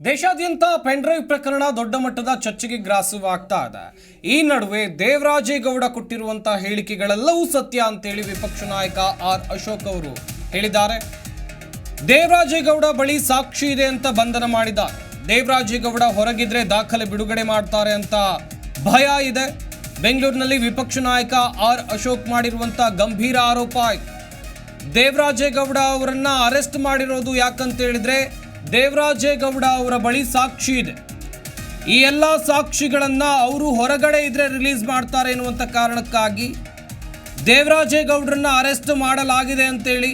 ದೇಶಾದ್ಯಂತ ಪೆನ್ಡ್ರೈವ್ ಪ್ರಕರಣ ದೊಡ್ಡ ಮಟ್ಟದ ಚರ್ಚೆಗೆ ಗ್ರಾಸವಾಗ್ತಾ ಇದೆ. ಈ ನಡುವೆ ದೇವರಾಜೇಗೌಡ ಕೊಟ್ಟಿರುವಂತಹ ಹೇಳಿಕೆಗಳೆಲ್ಲವೂ ಸತ್ಯ ಅಂತೇಳಿ ವಿಪಕ್ಷ ನಾಯಕ ಆರ್ ಅಶೋಕ್ ಅವರು ಹೇಳಿದ್ದಾರೆ. ದೇವರಾಜೇಗೌಡ ಬಳಿ ಸಾಕ್ಷಿ ಇದೆ ಅಂತ ಬಂಧನ ಮಾಡಿದ ದೇವರಾಜೇಗೌಡ ಹೊರಗಿದ್ರೆ ದಾಖಲೆ ಬಿಡುಗಡೆ ಮಾಡ್ತಾರೆ ಅಂತ ಭಯ ಇದೆ. ಬೆಂಗಳೂರಿನಲ್ಲಿ ವಿಪಕ್ಷ ನಾಯಕ ಆರ್ ಅಶೋಕ್ ಮಾಡಿರುವಂತಹ ಗಂಭೀರ ಆರೋಪ ದೇವರಾಜೇಗೌಡ ಅವರನ್ನ ಅರೆಸ್ಟ್ ಮಾಡಿರೋದು ಯಾಕಂತ ಹೇಳಿದ್ರೆ ದೇವರಾಜೇಗೌಡ ಅವರ ಬಳಿ ಸಾಕ್ಷಿ ಇದೆ. ಈ ಎಲ್ಲ ಸಾಕ್ಷಿಗಳನ್ನು ಅವರು ಹೊರಗಡೆ ಇದ್ರೆ ರಿಲೀಸ್ ಮಾಡ್ತಾರೆ ಎನ್ನುವಂಥ ಕಾರಣಕ್ಕಾಗಿ ದೇವರಾಜೇಗೌಡರನ್ನ ಅರೆಸ್ಟ್ ಮಾಡಲಾಗಿದೆ ಅಂತೇಳಿ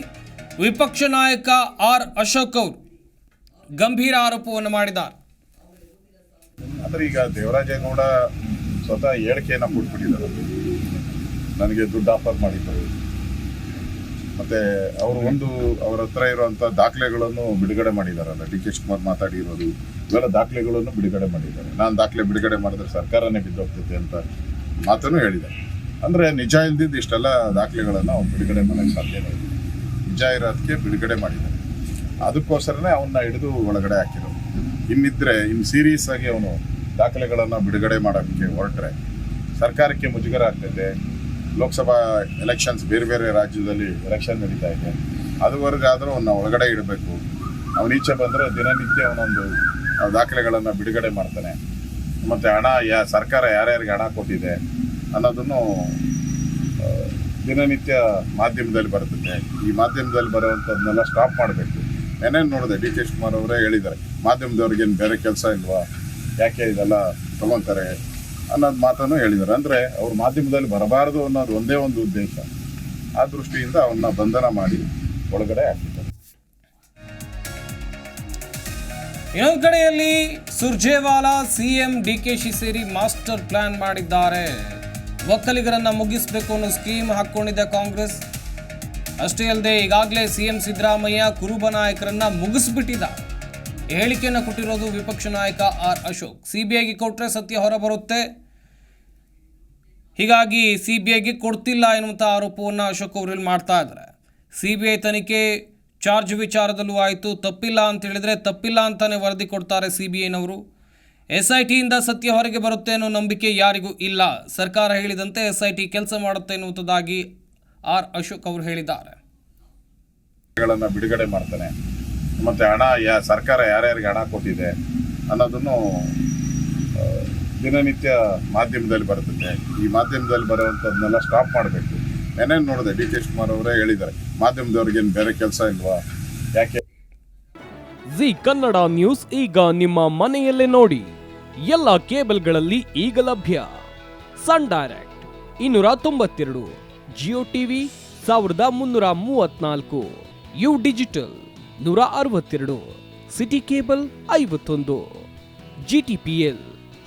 ವಿಪಕ್ಷ ನಾಯಕ ಆರ್ ಅಶೋಕ್ ಅವರು ಗಂಭೀರ ಆರೋಪವನ್ನು ಮಾಡಿದ್ದಾರೆ. ಅಂದ್ರೆ ಈಗ ದೇವರಾಜೇಗೌಡ ಸ್ವತಃ ಹೇಳಿಕೆಯನ್ನ ಕೊಟ್ಬಿಟ್ಟಿದ್ದಾರೆ. ನನಗೆ ದುಡ್ಡು ಆಫರ್ ಮಾಡಿದ್ದರು. ಮತ್ತೆ ಅವರು ಒಂದು ಅವರ ಹತ್ರ ಇರುವಂತ ದಾಖಲೆಗಳನ್ನು ಬಿಡುಗಡೆ ಮಾಡಿದಾರಲ್ಲ ಡಿ ಕೆ ಶಿವಕುಮಾರ್ ಮಾತಾಡಿರೋದು, ಇವೆಲ್ಲ ದಾಖಲೆಗಳನ್ನು ಬಿಡುಗಡೆ ಮಾಡಿದ್ದಾರೆ. ನಾನು ದಾಖಲೆ ಬಿಡುಗಡೆ ಮಾಡಿದ್ರೆ ಸರ್ಕಾರನೇ ಬಿದ್ದೋಗ್ತೈತೆ ಅಂತ ಮಾತನ್ನು ಹೇಳಿದೆ ಅಂದ್ರೆ ನಿಜ ಇಲ್ದಿದ್ದು ಇಷ್ಟೆಲ್ಲ ದಾಖಲೆಗಳನ್ನು ಅವ್ರು ಬಿಡುಗಡೆ ಮಾಡೋಕ್ಕೆ ಸಾಧ್ಯ ಇಲ್ಲ. ನಿಜ ಇರೋದಕ್ಕೆ ಬಿಡುಗಡೆ ಮಾಡಿದ್ದಾರೆ. ಅದಕ್ಕೋಸ್ಕರನೇ ಅವನ್ನ ಹಿಡಿದು ಒಳಗಡೆ ಹಾಕಿರೋದು. ಇನ್ನಿದ್ರೆ ಇನ್ನು ಸೀರಿಯಸ್ ಆಗಿ ಅವನು ದಾಖಲೆಗಳನ್ನು ಬಿಡುಗಡೆ ಮಾಡೋಕ್ಕೆ ಹೊರಟ್ರೆ ಸರ್ಕಾರಕ್ಕೆ ಮುಜುಗರ ಆಗ್ತೈತೆ. ಲೋಕಸಭಾ ಎಲೆಕ್ಷನ್ಸ್ ಬೇರೆ ಬೇರೆ ರಾಜ್ಯದಲ್ಲಿ ಎಲೆಕ್ಷನ್ ನಡೀತಾ ಇದೆ. ಅದುವರೆಗಾದರೂ ಅವನ್ನ ಒಳಗಡೆ ಇಡಬೇಕು. ಅವನ ಈಚೆ ಬಂದರೆ ದಿನನಿತ್ಯ ಅವನೊಂದು ದಾಖಲೆಗಳನ್ನು ಬಿಡುಗಡೆ ಮಾಡ್ತಾನೆ. ಮತ್ತು ಹಣ ಯಾ, ಸರ್ಕಾರ ಯಾರ್ಯಾರಿಗೆ ಹಣ ಕೊಟ್ಟಿದೆ ಅನ್ನೋದನ್ನು ದಿನನಿತ್ಯ ಮಾಧ್ಯಮದಲ್ಲಿ ಬರ್ತದೆ ಈ ಮಾಧ್ಯಮದಲ್ಲಿ ಬರೋವಂಥದ್ದನ್ನೆಲ್ಲ ಸ್ಟಾಪ್ ಮಾಡಬೇಕು. ಏನೇನು ನೋಡಿದೆ, ಡಿ ಕೆ ಶಿವಕುಮಾರ್ ಅವರೇ ಹೇಳಿದ್ದಾರೆ, ಮಾಧ್ಯಮದವ್ರಿಗೇನು ಬೇರೆ ಕೆಲಸ ಇಲ್ವಾ? ಯಾಕೆ ಇದೆಲ್ಲ ತಗೊತಾರೆ? ಅನ್ನೋದು ಮಾತನ್ನು ಹೇಳಿದ್ದಾರೆ ಅಂದರೆ ಅವ್ರು ಮಾಧ್ಯಮದಲ್ಲಿ ಬರಬಾರದು ಅನ್ನೋದು ಒಂದೇ ಒಂದು ಉದ್ದೇಶ. ಆ ದೃಷ್ಟಿಯಿಂದ ಅವನ್ನ ಬಂಧನ ಮಾಡಿ ಒಳಗಡೆ ಹಾಕಿದ್ದಾರೆ. ಇನ್ನೊಂದು ಕಡೆಯಲ್ಲಿ Surjewala CM D K Shi ಸೇರಿ ಮಾಸ್ಟರ್ ಪ್ಲಾನ್ ಮಾಡಿದ್ದಾರೆ. ಒಕ್ಕಲಿಗರನ್ನ ಮುಗಿಸಬೇಕು ಅನ್ನೋ ಸ್ಕೀಮ್ ಹಾಕೊಂಡಿದೆ ಕಾಂಗ್ರೆಸ್. ಅಷ್ಟೇ ಅಲ್ಲದೆ ಈಗಾಗಲೇ ಸಿಎಂ ಸಿದ್ದರಾಮಯ್ಯ ಕುರುಬ ನಾಯಕರನ್ನ ಮುಗಿಸ್ಬಿಟ್ಟಿದ್ದ. ಹೇಳಿಕೆಯನ್ನು ಕೊಟ್ಟಿರೋದು ವಿಪಕ್ಷ ನಾಯಕ ಆರ್ ಅಶೋಕ್. ಸಿಬಿಐಗೆ ಕೊಟ್ಟರೆ ಸತ್ಯ ಹೊರಬರುತ್ತೆ. ಹೀಗಾಗಿ ಸಿ ಬಿ ಐಗೆ ಕೊಡ್ತಿಲ್ಲ ಎನ್ನುವಂಥ ಆರೋಪವನ್ನು ಅಶೋಕ್ ಅವರು ಮಾಡ್ತಾ ಇದ್ದಾರೆ. ಸಿ ಬಿ ಐ ತನಿಖೆ ಚಾರ್ಜ್ ವಿಚಾರದಲ್ಲೂ ಆಯಿತು. ತಪ್ಪಿಲ್ಲ ಅಂತ ಹೇಳಿದರೆ ತಪ್ಪಿಲ್ಲ ಅಂತಲೇ ವರದಿ ಕೊಡ್ತಾರೆ ಸಿ ಬಿ ಐನವರು ಎಸ್ ಐ ಟಿಯಿಂದ ಸತ್ಯ ಹೊರಗೆ ಬರುತ್ತೆ ಅನ್ನೋ ನಂಬಿಕೆ ಯಾರಿಗೂ ಇಲ್ಲ. ಸರ್ಕಾರ ಹೇಳಿದಂತೆ ಎಸ್ ಐ ಟಿ ಕೆಲಸ ಮಾಡುತ್ತೆ ಎನ್ನುವಂಥದ್ದಾಗಿ ಆರ್ ಅಶೋಕ್ ಅವರು ಹೇಳಿದ್ದಾರೆ. ಬಿಡುಗಡೆ ಮಾಡ್ತಾನೆ. ಮತ್ತೆ ಹಣ ಯಾ ಸರ್ಕಾರ ಯಾರ್ಯಾರಿಗೆ ಹಣ ಕೊಟ್ಟಿದೆ ಅನ್ನೋದನ್ನು ದಿನನಿತ್ಯ ಮಾಧ್ಯಮದಲ್ಲಿ ಬರ್ತದೆ ಈ ಮಾಧ್ಯಮದಲ್ಲಿ ಬರುವಂಥದ್ದನ್ನೆಲ್ಲ ಸ್ಟಾಪ್ ಮಾಡಬೇಕು. ಏನೇನು ನೋಡಿದೆ, ಡಿ ಕೆ ಶಿವಕುಮಾರ್ ಅವರೇ ಹೇಳಿದ್ದಾರೆ ಮಾಧ್ಯಮದವ್ರಿಗೇನು ಬೇರೆ ಕೆಲಸ ಇಲ್ವಾ? ಯಾಕೆ? ಜಿ ಕನ್ನಡ ನ್ಯೂಸ್ ಈಗ ನಿಮ್ಮ ಮನೆಯಲ್ಲೇ ನೋಡಿ. ಎಲ್ಲ ಕೇಬಲ್ಗಳಲ್ಲಿ ಈಗ ಲಭ್ಯ. ಸನ್ ಡೈರೆಕ್ಟ್ ಇನ್ನೂರ ತೊಂಬತ್ತೆರಡು, ಜಿಯೋ ಟಿವಿ ಸಾವಿರದ ಮುನ್ನೂರ ಮೂವತ್ನಾಲ್ಕು, ಯು ಡಿಜಿಟಲ್ ನೂರ ಅರವತ್ತೆರಡು, ಸಿಟಿ ಕೇಬಲ್ ಐವತ್ತೊಂದು, ಜಿ ಟಿ ಪಿ ಎಲ್